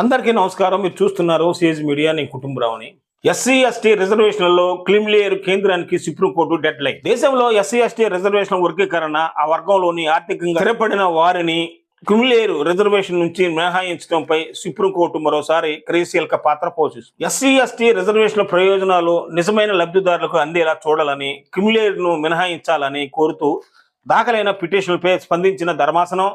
అందరికీ నమస్కారం. మీరు చూస్తున్నారు సిఎస్ మీడియా నేను కుటుంబరావుని. ఎస్సీ ఎస్టీ రిజర్వేషన్లలో క్లిమ్లేయర్ కేంద్రానికి సుప్రీంకోర్టు డెడ్ లైన్. దేశంలో ఎస్సీ ఎస్టీ రిజర్వేషన్ వర్గీకరణ ఆ వర్గంలోని ఆర్థికంగా స్థిరపడిన వారిని క్రిమిలేరు రిజర్వేషన్ నుంచి మినహాయించడంపై సుప్రీంకోర్టు మరోసారి క్రియశీలక పాత్ర పోషిస్తుంది. ఎస్సీ ఎస్టీ రిజర్వేషన్ల ప్రయోజనాలు నిజమైన లబ్ధిదారులకు అందేలా చూడాలని క్రిమిలేరును మినహాయించాలని కోరుతూ దాఖలైన పిటిషన్లపై స్పందించిన ధర్మాసనం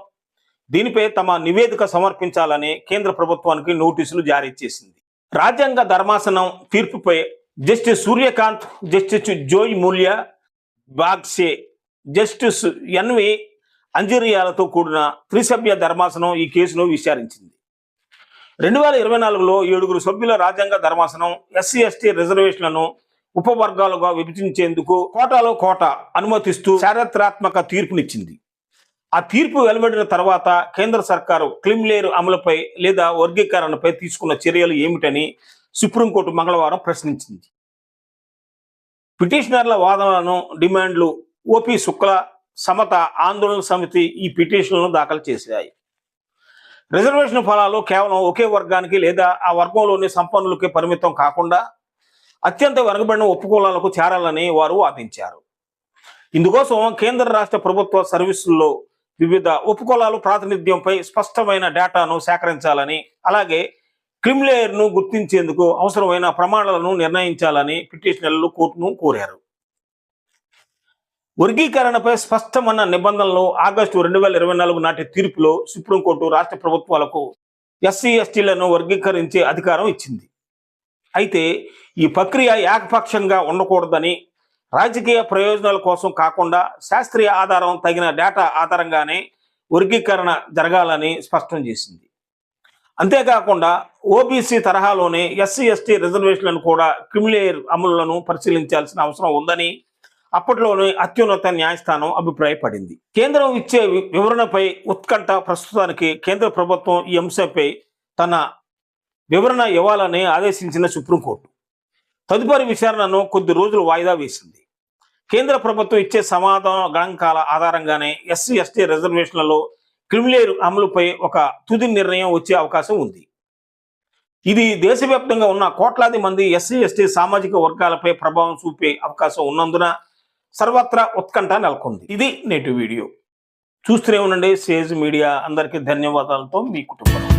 దీనిపై తమ నివేదిక సమర్పించాలని కేంద్ర ప్రభుత్వానికి నోటీసులు జారీ చేసింది. రాజ్యాంగ ధర్మాసనం తీర్పుపై justice Suryakant justice Joymalya Bagchi justice N అంజరియాలతో కూడిన త్రిసభ్య ధర్మాసనం ఈ కేసును విచారించింది. రెండు వేల ఇరవై నాలుగులో ఏడుగురు సభ్యుల రాజ్యాంగ ధర్మాసనం ఎస్సీ ఎస్టీ రిజర్వేషన్లను ఉపవర్గాలుగా విభజించేందుకు కోటాలో కోట అనుమతిస్తూ చారిత్రాత్మక తీర్పునిచ్చింది. ఆ తీర్పు వెలువడిన తర్వాత కేంద్ర సర్కారు క్లిమ్లేరు అమలుపై లేదా వర్గీకరణపై తీసుకున్న చర్యలు ఏమిటని సుప్రీంకోర్టు మంగళవారం ప్రశ్నించింది. పిటిషనర్ల వాదనలను డిమాండ్లు ఓపీ శుక్ల సమత ఆందోళన సమితి ఈ పిటిషన్లను దాఖలు చేశాయి. రిజర్వేషన్ ఫలాలు కేవలం ఒకే వర్గానికి లేదా ఆ వర్గంలోని సంపన్నులకే పరిమితం కాకుండా అత్యంత వెనుకబడిన ఉపకులాలకు చేరాలని వారు వాదించారు. ఇందుకోసం కేంద్ర రాష్ట్ర ప్రభుత్వ సర్వీసుల్లో వివిధ ఉపకులాలు ప్రాతినిధ్యంపై స్పష్టమైన డేటాను సేకరించాలని అలాగే క్రిమిలేయర్ను గుర్తించేందుకు అవసరమైన ప్రమాణాలను నిర్ణయించాలని పిటిషనర్లు కోర్టును కోరారు. వర్గీకరణపై స్పష్టమైన నిబంధనలు ఆగస్టు రెండు వేల ఇరవై నాలుగు నాటి తీర్పులో సుప్రీంకోర్టు రాష్ట్ర ప్రభుత్వాలకు ఎస్సీ ఎస్టీలను వర్గీకరించే అధికారం ఇచ్చింది. అయితే ఈ ప్రక్రియ ఏకపక్షంగా ఉండకూడదని రాజకీయ ప్రయోజనాల కోసం కాకుండా శాస్త్రీయ ఆధారం తగిన డేటా ఆధారంగానే వర్గీకరణ జరగాలని స్పష్టం చేసింది. అంతేకాకుండా ఓబీసీ తరహాలోనే ఎస్సీ ఎస్టీ రిజర్వేషన్లను కూడా క్రిమిలేయర్ అమలులను పరిశీలించాల్సిన అవసరం ఉందని అప్పట్లోనే అత్యున్నత న్యాయస్థానం అభిప్రాయపడింది. కేంద్రం ఇచ్చే వి- వివరణపై ఉత్కంఠ ప్రస్తుతానికి కేంద్ర ప్రభుత్వం ఈ అంశంపై తన వివరణ ఇవ్వాలని ఆదేశించిన సుప్రీంకోర్టు. తదుపరి విచారణను కొద్ది రోజులు వాయిదా వేసింది. కేంద్ర ప్రభుత్వం ఇచ్చే సమాధాన గణాంకాల ఆధారంగానే ఎస్సీ ఎస్టీ రిజర్వేషన్లలో క్రిమిలేరు అమలుపై ఒక తుది నిర్ణయం వచ్చే అవకాశం ఉంది. ఇది దేశవ్యాప్తంగా ఉన్న కోట్లాది మంది ఎస్సీ ఎస్టీ సామాజిక వర్గాలపై ప్రభావం చూపే అవకాశం ఉన్నందున సర్వత్రా ఉత్కంఠ నెలకొంది. ఇది నేటి వీడియో. చూస్తూనే ఉండండి. సేజ్ మీడియా అందరికీ ధన్యవాదాలతో మీ కుటుంబం.